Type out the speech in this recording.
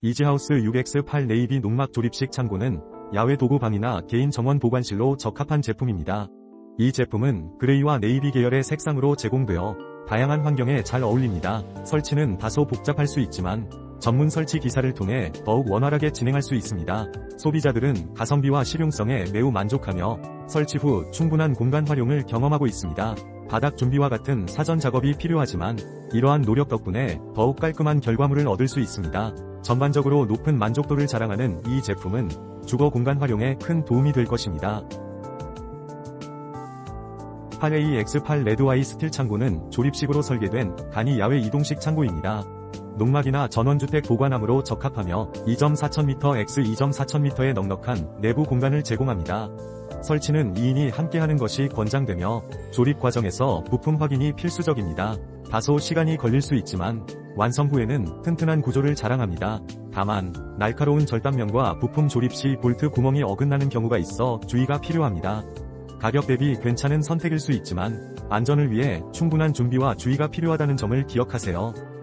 이지하우스 6X8 네이비 농막 조립식 창고는 야외 도구방이나 개인 정원 보관실로 적합한 제품입니다. 이 제품은 그레이와 네이비 계열의 색상으로 제공되어 다양한 환경에 잘 어울립니다. 설치는 다소 복잡할 수 있지만 전문 설치 기사를 통해 더욱 원활하게 진행할 수 있습니다. 소비자들은 가성비와 실용성에 매우 만족하며 설치 후 충분한 공간 활용을 경험하고 있습니다. 바닥 준비와 같은 사전 작업이 필요하지만 이러한 노력 덕분에 더욱 깔끔한 결과물을 얻을 수 있습니다. 전반적으로 높은 만족도를 자랑하는 이 제품은 주거 공간 활용에 큰 도움이 될 것입니다. 8A X8 레드와이 스틸 창고는 조립식으로 설계된 간이 야외 이동식 창고입니다. 농막이나 전원주택 보관함으로 적합하며 2.4,000m x 2.4,000m의 넉넉한 내부 공간을 제공합니다. 설치는 2인이 함께하는 것이 권장되며 조립 과정에서 부품 확인이 필수적입니다. 다소 시간이 걸릴 수 있지만 완성 후에는 튼튼한 구조를 자랑합니다. 다만 날카로운 절단면과 부품 조립 시 볼트 구멍이 어긋나는 경우가 있어 주의가 필요합니다. 가격 대비 괜찮은 선택일 수 있지만 안전을 위해 충분한 준비와 주의가 필요하다는 점을 기억하세요.